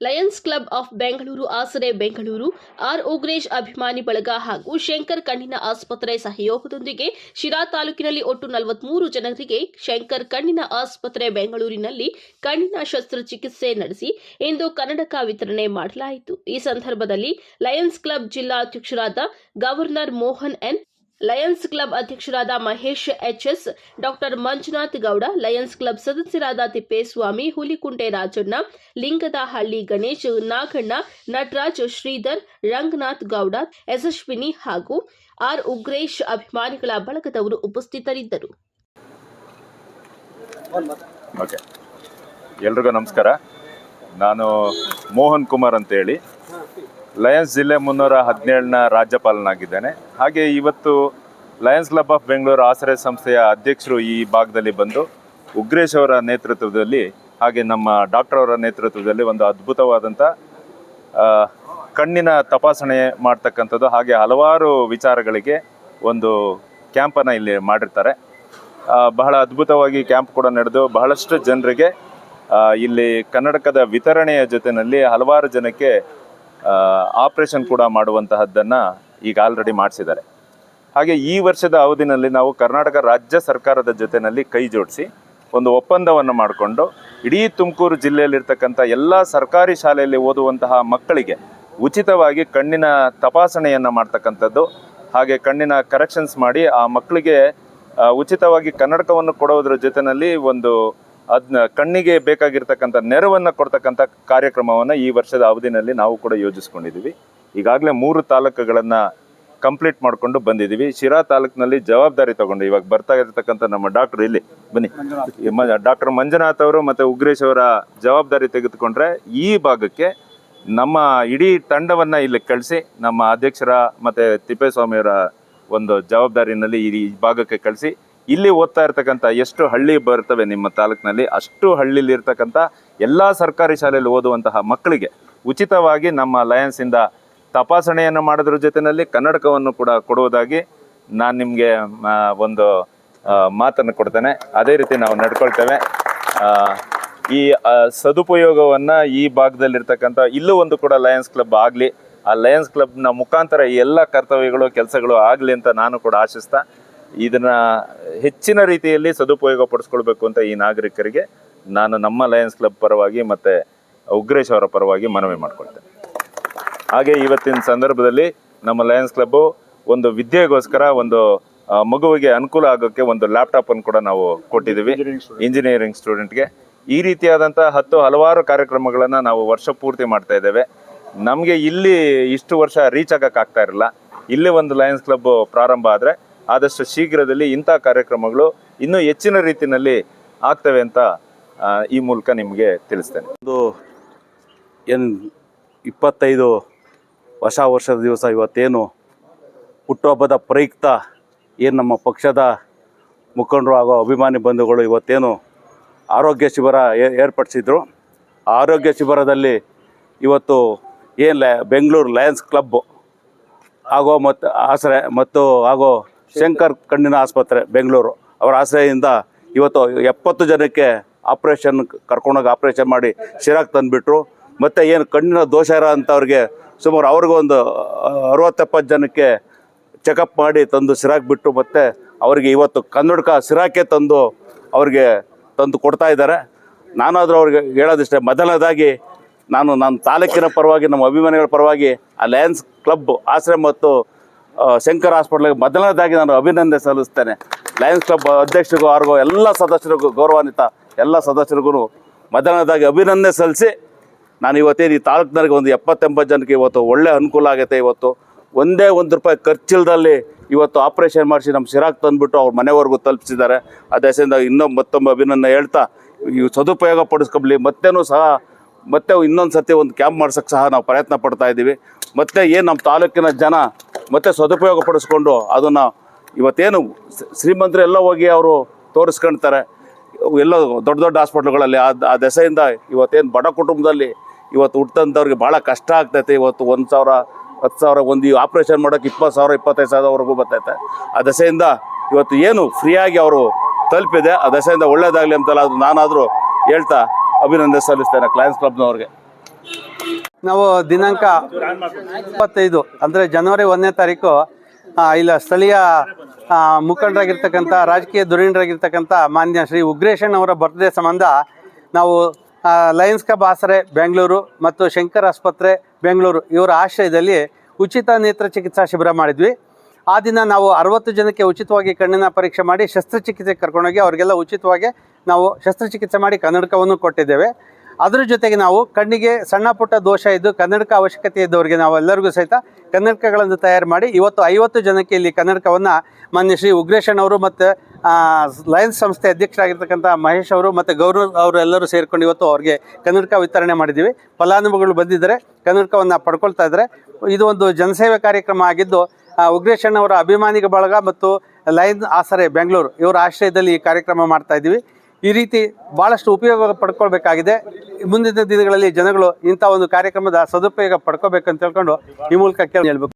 Lions club of Bengaluru ಆಸರೆ Bengaluru R Ugresh ಅಭಿಮಾನಿ ಬಳಗ ಹಾಗೂ ಶಂಕರ್ ಕಣ್ಣಿನ ಆಸ್ಪತ್ರೆ ಸಹಯೋಗದೊಂದಿಗೆ ಶಿರಾ ತಾಲೂಕಿನಲ್ಲಿ ಒಟ್ಟು ನಲವತ್ಮೂರು ಜನರಿಗೆ ಶಂಕರ್ ಕಣ್ಣಿನ ಆಸ್ಪತ್ರೆ ಬೆಂಗಳೂರಿನಲ್ಲಿ ಕಣ್ಣಿನ ಶಸ್ತ್ರಚಿಕಿತ್ಸೆ ನಡೆಸಿ ಇಂದು ಕನ್ನಡಕ ವಿತರಣೆ ಮಾಡಲಾಯಿತು. ಈ ಸಂದರ್ಭದಲ್ಲಿ Lions club ಜಿಲ್ಲಾಧ್ಯಕ್ಷರಾದ governor Mohan N. Lions club ಅಧ್ಯಕ್ಷರಾದ Mahesh HS, doctor Manjunath Gowda, Lions club ಸದಸ್ಯರಾದ ತಿಪ್ಪೇಸ್ವಾಮಿ, ಹುಲಿಕುಂಟೆ ರಾಜಣ್ಣ, ಲಿಂಗದಹಳ್ಳಿ ಗಣೇಶ್, ನಾಗಣ್ಣ, ನಟರಾಜ್ ಶ್ರೀಧರ್, ರಂಗನಾಥ್ ಗೌಡ, ಯಶಸ್ವಿನಿ ಹಾಗೂ ಆರ್. ಉಗ್ರೇಶ್ ಅಭಿಮಾನಿಗಳ ಬಳಗದವರು ಉಪಸ್ಥಿತರಿದ್ದರು. ಎಲ್ರಿಗೂ ನಮಸ್ಕಾರ. ನಾನು ಮೋಹನ್ ಕುಮಾರ್ ಅಂತೇಳಿ. ಲಯನ್ಸ್ ಜಿಲ್ಲೆ ಮುನ್ನೂರ ಹದಿನೇಳನ ರಾಜ್ಯಪಾಲನಾಗಿದ್ದೇನೆ. ಹಾಗೆ ಇವತ್ತು ಲಯನ್ಸ್ ಕ್ಲಬ್ ಆಫ್ ಬೆಂಗಳೂರು ಆಸರೆ ಸಂಸ್ಥೆಯ ಅಧ್ಯಕ್ಷರು ಈ ಭಾಗದಲ್ಲಿ ಬಂದು ಉಗ್ರೇಶ್ ಅವರ ನೇತೃತ್ವದಲ್ಲಿ ಹಾಗೆ ನಮ್ಮ ಡಾಕ್ಟರ್ ಅವರ ನೇತೃತ್ವದಲ್ಲಿ ಒಂದು ಅದ್ಭುತವಾದಂಥ ಕಣ್ಣಿನ ತಪಾಸಣೆ ಮಾಡ್ತಕ್ಕಂಥದ್ದು ಹಾಗೆ ಹಲವಾರು ವಿಚಾರಗಳಿಗೆ ಒಂದು ಕ್ಯಾಂಪನ್ನು ಇಲ್ಲಿ ಮಾಡಿರ್ತಾರೆ. ಬಹಳ ಅದ್ಭುತವಾಗಿ ಕ್ಯಾಂಪ್ ಕೂಡ ನಡೆದು ಬಹಳಷ್ಟು ಜನರಿಗೆ ಇಲ್ಲಿ ಕನ್ನಡಕದ ವಿತರಣೆಯ ಜೊತೆಯಲ್ಲಿ ಹಲವಾರು ಜನಕ್ಕೆ ಆಪರೇಷನ್ ಕೂಡ ಮಾಡುವಂತಹದ್ದನ್ನು ಈಗ ಆಲ್ರೆಡಿ ಮಾಡಿಸಿದ್ದಾರೆ. ಹಾಗೆ ಈ ವರ್ಷದ ಅವಧಿನಲ್ಲಿ ನಾವು ಕರ್ನಾಟಕ ರಾಜ್ಯ ಸರ್ಕಾರದ ಜೊತೆಯಲ್ಲಿ ಕೈ ಜೋಡಿಸಿ ಒಂದು ಒಪ್ಪಂದವನ್ನು ಮಾಡಿಕೊಂಡು ಇಡೀ ತುಮಕೂರು ಜಿಲ್ಲೆಯಲ್ಲಿರ್ತಕ್ಕಂಥ ಎಲ್ಲ ಸರ್ಕಾರಿ ಶಾಲೆಯಲ್ಲಿ ಓದುವಂತಹ ಮಕ್ಕಳಿಗೆ ಉಚಿತವಾಗಿ ಕಣ್ಣಿನ ತಪಾಸಣೆಯನ್ನು ಮಾಡ್ತಕ್ಕಂಥದ್ದು ಹಾಗೆ ಕಣ್ಣಿನ ಕರೆಕ್ಷನ್ಸ್ ಮಾಡಿ ಆ ಮಕ್ಕಳಿಗೆ ಉಚಿತವಾಗಿ ಕನ್ನಡಕವನ್ನು ಕೊಡೋದ್ರ ಜೊತೆಯಲ್ಲಿ ಒಂದು ಅದನ್ನ ಕಣ್ಣಿಗೆ ಬೇಕಾಗಿರ್ತಕ್ಕಂಥ ನೆರವನ್ನು ಕೊಡ್ತಕ್ಕಂಥ ಕಾರ್ಯಕ್ರಮವನ್ನು ಈ ವರ್ಷದ ಅವಧಿನಲ್ಲಿ ನಾವು ಕೂಡ ಯೋಜಿಸ್ಕೊಂಡಿದ್ದೀವಿ ಈಗಾಗಲೇ ಮೂರು ತಾಲೂಕುಗಳನ್ನು ಕಂಪ್ಲೀಟ್ ಮಾಡಿಕೊಂಡು ಬಂದಿದ್ದೀವಿ ಶಿರಾ ತಾಲೂಕಿನಲ್ಲಿ ಜವಾಬ್ದಾರಿ ತಗೊಂಡು ಇವಾಗ ಬರ್ತಾ ಇರತಕ್ಕಂಥ ನಮ್ಮ ಡಾಕ್ಟರ್ ಇಲ್ಲಿ, ಬನ್ನಿ. ಡಾಕ್ಟರ್ ಮಂಜುನಾಥ್ ಅವರು ಮತ್ತು ಉಗ್ರೇಶ್ ಅವರ ಜವಾಬ್ದಾರಿ ತೆಗೆದುಕೊಂಡ್ರೆ ಈ ಭಾಗಕ್ಕೆ ನಮ್ಮ ಇಡೀ ತಂಡವನ್ನ ಇಲ್ಲಿ ಕಳಿಸಿ ನಮ್ಮ ಅಧ್ಯಕ್ಷರ ಮತ್ತೆ ತಿಪ್ಪೇಸ್ವಾಮಿಯವರ ಒಂದು ಜವಾಬ್ದಾರಿನಲ್ಲಿ ಈ ಭಾಗಕ್ಕೆ ಕಳಿಸಿ ಇಲ್ಲಿ ಓದ್ತಾ ಇರ್ತಕ್ಕಂಥ ಎಷ್ಟು ಹಳ್ಳಿ ಬರ್ತವೆ ನಿಮ್ಮ ತಾಲೂಕಿನಲ್ಲಿ, ಅಷ್ಟು ಹಳ್ಳಿಲಿ ಇರ್ತಕ್ಕಂಥ ಎಲ್ಲ ಸರ್ಕಾರಿ ಶಾಲೆಯಲ್ಲಿ ಓದುವಂತಹ ಮಕ್ಕಳಿಗೆ ಉಚಿತವಾಗಿ ನಮ್ಮ ಲಯನ್ಸ್ ಇಂದ ತಪಾಸಣೆಯನ್ನು ಮಾಡೋದ್ರ ಜೊತೆಯಲ್ಲಿ ಕನ್ನಡಕವನ್ನು ಕೂಡ ಕೊಡುವುದಾಗಿ ನಾನು ನಿಮಗೆ ಒಂದು ಮಾತನ್ನು ಕೊಡ್ತೇನೆ. ಅದೇ ರೀತಿ ನಾವು ನಡ್ಕೊಳ್ತೇವೆ. ಈ ಸದುಪಯೋಗವನ್ನು ಈ ಭಾಗದಲ್ಲಿರ್ತಕ್ಕಂಥ ಇಲ್ಲೂ ಒಂದು ಕೂಡ ಲಯನ್ಸ್ ಕ್ಲಬ್ ಆಗಲಿ, ಆ ಲಯನ್ಸ್ ಕ್ಲಬ್ನ ಮುಖಾಂತರ ಎಲ್ಲ ಕರ್ತವ್ಯಗಳು, ಕೆಲಸಗಳು ಆಗಲಿ ಅಂತ ನಾನು ಕೂಡ ಆಶಿಸ್ತಾ ಇದನ್ನ ಹೆಚ್ಚಿನ ರೀತಿಯಲ್ಲಿ ಸದುಪಯೋಗ ಪಡಿಸ್ಕೊಳ್ಬೇಕು ಅಂತ ಈ ನಾಗರಿಕರಿಗೆ ನಾನು ನಮ್ಮ ಲಯನ್ಸ್ ಕ್ಲಬ್ ಪರವಾಗಿ ಮತ್ತೆ ಉಗ್ರೇಶ್ ಅವರ ಪರವಾಗಿ ಮನವಿ ಮಾಡ್ಕೊಳ್ತೇನೆ. ಹಾಗೆ ಇವತ್ತಿನ ಸಂದರ್ಭದಲ್ಲಿ ನಮ್ಮ ಲಯನ್ಸ್ ಕ್ಲಬ್ಬು ಒಂದು ವಿದ್ಯೆಗೋಸ್ಕರ ಒಂದು ಮಗುವಿಗೆ ಅನುಕೂಲ ಆಗೋಕ್ಕೆ ಒಂದು ಲ್ಯಾಪ್ಟಾಪ್ ಅನ್ನು ಕೂಡ ನಾವು ಕೊಟ್ಟಿದ್ದೀವಿ. ಇಂಜಿನಿಯರಿಂಗ್ ಸ್ಟೂಡೆಂಟ್ಗೆ ಈ ರೀತಿಯಾದಂಥ ಹತ್ತು ಹಲವಾರು ಕಾರ್ಯಕ್ರಮಗಳನ್ನು ನಾವು ವರ್ಷ ಪೂರ್ತಿ ಮಾಡ್ತಾ ಇದ್ದೇವೆ. ನಮಗೆ ಇಲ್ಲಿ ಇಷ್ಟು ವರ್ಷ ರೀಚ್ ಆಗೋಕ್ಕಾಗ್ತಾ ಇರಲಿಲ್ಲ ಇಲ್ಲಿ ಒಂದು ಲಯನ್ಸ್ ಕ್ಲಬ್ ಪ್ರಾರಂಭ ಆದರೆ ಆದಷ್ಟು ಶೀಘ್ರದಲ್ಲಿ ಇಂಥ ಕಾರ್ಯಕ್ರಮಗಳು ಇನ್ನೂ ಹೆಚ್ಚಿನ ರೀತಿಯಲ್ಲಿ ಆಗ್ತವೆ ಅಂತ ಈ ಮೂಲಕ ನಿಮಗೆ ತಿಳಿಸ್ತೇನೆ. ಒಂದು ಏನು ಇಪ್ಪತ್ತೈದು ಹೊಸ ವರ್ಷದ ದಿವಸ ಇವತ್ತೇನು ಹುಟ್ಟುಹಬ್ಬದ ಪ್ರಯುಕ್ತ ಏನು ನಮ್ಮ ಪಕ್ಷದ ಮುಖಂಡರು ಹಾಗೂ ಅಭಿಮಾನಿ ಬಂಧುಗಳು ಇವತ್ತೇನು ಆರೋಗ್ಯ ಶಿಬಿರ ಏರ್ಪಡಿಸಿದ್ರು. ಆರೋಗ್ಯ ಶಿಬಿರದಲ್ಲಿ ಇವತ್ತು ಏನು ಲ್ಯಾ ಬೆಂಗಳೂರು ಲಯನ್ಸ್ ಕ್ಲಬ್ ಆಗೋ ಮತ್ತು ಆಸರೆ ಮತ್ತು ಹಾಗೂ ಶಂಕರ್ ಕಣ್ಣಿನ ಆಸ್ಪತ್ರೆ, ಬೆಂಗಳೂರು. ಅವರ ಆಶ್ರಯದಿಂದ ಇವತ್ತು ಎಪ್ಪತ್ತು ಜನಕ್ಕೆ ಆಪ್ರೇಷನ್ ಕರ್ಕೊಂಡೋಗಿ ಆಪ್ರೇಷನ್ ಮಾಡಿ ಶಿರಾಕ್ ತಂದುಬಿಟ್ರು. ಮತ್ತು ಏನು ಕಣ್ಣಿನ ದೋಷ ಇರೋ ಅಂಥವ್ರಿಗೆ ಸುಮಾರು ಅವ್ರಿಗೊಂದು ಅರವತ್ತೆಪ್ಪತ್ತು ಜನಕ್ಕೆ ಚೆಕಪ್ ಮಾಡಿ ತಂದು ಸಿರಾಕ್ ಬಿಟ್ಟು ಮತ್ತು ಅವರಿಗೆ ಇವತ್ತು ಕನ್ನಡಕ ಶಿರಾಕೆ ತಂದು ಅವ್ರಿಗೆ ತಂದು ಕೊಡ್ತಾ ಇದ್ದಾರೆ. ನಾನಾದರೂ ಅವ್ರಿಗೆ ಹೇಳೋದಿಷ್ಟೇ, ಮೊದಲನೇದಾಗಿ ನಾನು, ನನ್ನ ತಾಲೂಕಿನ ಪರವಾಗಿ, ನಮ್ಮ ಅಭಿಮಾನಿಗಳ ಪರವಾಗಿ ಆ ಲಯನ್ಸ್ ಕ್ಲಬ್ ಆಶ್ರಯ ಮತ್ತು ಶಂಕರ್ ಹಾಸ್ಪಿಟ್ಲಿಗೆ ಮೊದಲನೇದಾಗಿ ನಾನು ಅಭಿನಂದನೆ ಸಲ್ಲಿಸ್ತೇನೆ. ಲಯನ್ಸ್ ಕ್ಲಬ್ ಅಧ್ಯಕ್ಷರಿಗೂ ಅವ್ರಿಗೂ ಎಲ್ಲ ಸದಸ್ಯರಿಗೂ, ಗೌರವಾನ್ವಿತ ಎಲ್ಲ ಸದಸ್ಯರಿಗೂ ಮೊದಲನೇದಾಗಿ ಅಭಿನಂದನೆ ಸಲ್ಲಿಸಿ, ನಾನು ಇವತ್ತೇನು ಈ ತಾಲೂಕಿನವ್ರಿಗೆ ಒಂದು ಎಪ್ಪತ್ತೆಂಬತ್ತು ಜನಕ್ಕೆ ಇವತ್ತು ಒಳ್ಳೆ ಅನುಕೂಲ ಆಗುತ್ತೆ ಇವತ್ತು. ಒಂದೇ ಒಂದು ರೂಪಾಯಿ ಖರ್ಚಿಲ್ದಲ್ಲಿ ಇವತ್ತು ಆಪ್ರೇಷನ್ ಮಾಡಿಸಿ ನಮ್ಮ ಶಿರಾಕ್ ತಂದುಬಿಟ್ಟು ಅವ್ರ ಮನೆವರೆಗೂ ತಲುಪಿಸಿದ್ದಾರೆ. ದೇಶದಿಂದ ಇನ್ನೊಮ್ಮೆ ಮತ್ತೊಮ್ಮೆ ಅಭಿನಂದನೆ ಹೇಳ್ತಾ ಇವು ಸದುಪಯೋಗ ಪಡಿಸ್ಕೊಬ್ಲಿ. ಮತ್ತೇನೂ ಸಹ, ಮತ್ತೆ ಇನ್ನೊಂದು ಸರ್ತಿ ಒಂದು ಕ್ಯಾಂಪ್ ಮಾಡ್ಸೋಕ್ಕೆ ಸಹ ನಾವು ಪ್ರಯತ್ನ ಪಡ್ತಾ ಇದ್ದೀವಿ. ಮತ್ತೆ ಏನು ನಮ್ಮ ತಾಲೂಕಿನ ಜನ ಮತ್ತೆ ಸದುಪಯೋಗ ಪಡಿಸ್ಕೊಂಡು ಅದನ್ನು ಇವತ್ತೇನು ಶ್ರೀಮಂತರೆಲ್ಲ ಹೋಗಿ ಅವರು ತೋರಿಸ್ಕೊಳ್ತಾರೆ ಎಲ್ಲ ದೊಡ್ಡ ದೊಡ್ಡ ಹಾಸ್ಪಿಟ್ಲ್ಗಳಲ್ಲಿ ಆ ದೆಸೆಯಿಂದ ಇವತ್ತೇನು ಬಡ ಕುಟುಂಬದಲ್ಲಿ ಇವತ್ತು ಹುಟ್ಟಂಥವ್ರಿಗೆ ಭಾಳ ಕಷ್ಟ ಆಗ್ತೈತೆ. ಇವತ್ತು ಒಂದು ಸಾವಿರ, ಹತ್ತು ಸಾವಿರ ಒಂದು ಆಪ್ರೇಷನ್ ಮಾಡೋಕ್ಕೆ ಇಪ್ಪತ್ತು ಸಾವಿರ, ಇಪ್ಪತ್ತೈದು ಸಾವಿರವರೆಗೂ ಬರ್ತೈತೆ. ಆ ದೆಸೆಯಿಂದ ಇವತ್ತು ಏನು ಫ್ರೀಯಾಗಿ ಅವರು ತಲುಪಿದೆ. ಆ ದೆಸೆಯಿಂದ ಒಳ್ಳೇದಾಗಲಿ ಅಂತಲ್ಲ ಅದು ನಾನಾದರೂ ಹೇಳ್ತಾ ಅಭಿನಂದನೆ ಸಲ್ಲಿಸ್ತೇನೆ ಕ್ಲಯನ್ಸ್ ಕ್ಲಬ್ನವ್ರಿಗೆ ನಾವು ದಿನಾಂಕ ಇಪ್ಪತ್ತೈದು, ಅಂದರೆ ಜನವರಿ ಒಂದನೇ ತಾರೀಕು ಇಲ್ಲ, ಸ್ಥಳೀಯ ಮುಖಂಡರಾಗಿರ್ತಕ್ಕಂಥ, ರಾಜಕೀಯ ಧುರೀಣರಾಗಿರ್ತಕ್ಕಂಥ ಮಾನ್ಯ ಶ್ರೀ ಉಗ್ರೇಶನ್ ಅವರ ಬರ್ತ್ಡೇ ಸಂಬಂಧ ನಾವು ಲಯನ್ಸ್ ಕಬ್ ಆಸರೆ ಬೆಂಗಳೂರು ಮತ್ತು ಶಂಕರ್ ಆಸ್ಪತ್ರೆ ಬೆಂಗಳೂರು ಇವರ ಆಶ್ರಯದಲ್ಲಿ ಉಚಿತ ನೇತ್ರ ಚಿಕಿತ್ಸಾ ಶಿಬಿರ ಮಾಡಿದ್ವಿ. ಆ ದಿನ ನಾವು ಅರವತ್ತು ಜನಕ್ಕೆ ಉಚಿತವಾಗಿ ಕಣ್ಣಿನ ಪರೀಕ್ಷೆ ಮಾಡಿ ಶಸ್ತ್ರಚಿಕಿತ್ಸೆ ಕರ್ಕೊಂಡೋಗಿ ಅವರಿಗೆಲ್ಲ ಉಚಿತವಾಗಿ ನಾವು ಶಸ್ತ್ರಚಿಕಿತ್ಸೆ ಮಾಡಿ ಕನ್ನಡಕವನ್ನು ಕೊಟ್ಟಿದ್ದೇವೆ. ಅದ್ರ ಜೊತೆಗೆ ನಾವು ಕಣ್ಣಿಗೆ ಸಣ್ಣ ಪುಟ್ಟ ದೋಷ ಇದ್ದು ಕನ್ನಡಕ ಅವಶ್ಯಕತೆ ಇದ್ದವರಿಗೆ ನಾವು ಎಲ್ಲರಿಗೂ ಸಹಿತ ಕನ್ನಡಕಗಳನ್ನು ತಯಾರು ಮಾಡಿ ಇವತ್ತು ಐವತ್ತು ಜನಕ್ಕೆ ಇಲ್ಲಿ ಕನ್ನಡಕವನ್ನು ಮಾನ್ಯ ಶ್ರೀ ಉಗ್ರೇಶನ್ ಅವರು ಮತ್ತು ಲಯನ್ಸ್ ಸಂಸ್ಥೆ ಅಧ್ಯಕ್ಷರಾಗಿರ್ತಕ್ಕಂಥ ಮಹೇಶ್ ಅವರು ಮತ್ತು ಗೌರವ್ ಅವರು ಎಲ್ಲರೂ ಸೇರಿಕೊಂಡು ಇವತ್ತು ಅವ್ರಿಗೆ ಕನ್ನಡಕ ವಿತರಣೆ ಮಾಡಿದ್ದೀವಿ. ಫಲಾನುಭವಿಗಳು ಬಂದಿದ್ದಾರೆ, ಕನ್ನಡಕವನ್ನು ಪಡ್ಕೊಳ್ತಾ ಇದ್ದಾರೆ. ಇದು ಒಂದು ಜನಸೇವೆ ಕಾರ್ಯಕ್ರಮ ಆಗಿದ್ದು ಉಗ್ರೇಶನ್ ಅವರ ಅಭಿಮಾನಿಗಳ ಬಳಗ ಮತ್ತು ಲಯನ್ ಆಸರೆ, ಬೆಂಗಳೂರು, ಇವರ ಆಶ್ರಯದಲ್ಲಿ ಈ ಕಾರ್ಯಕ್ರಮ ಮಾಡ್ತಾ ಇದ್ದೀವಿ. ಈ ರೀತಿ ಬಹಳಷ್ಟು ಉಪಯೋಗ ಪಡ್ಕೊಳ್ಬೇಕಾಗಿದೆ. ಮುಂದಿನ ದಿನಗಳಲ್ಲಿ ಜನಗಳು ಇಂಥ ಒಂದು ಕಾರ್ಯಕ್ರಮದ ಸದುಪಯೋಗ ಪಡ್ಕೋಬೇಕಂತ ಹೇಳ್ಕೊಂಡು ಈ ಮೂಲಕ ಕೇಳಿ ಹೇಳ್ಬೇಕು.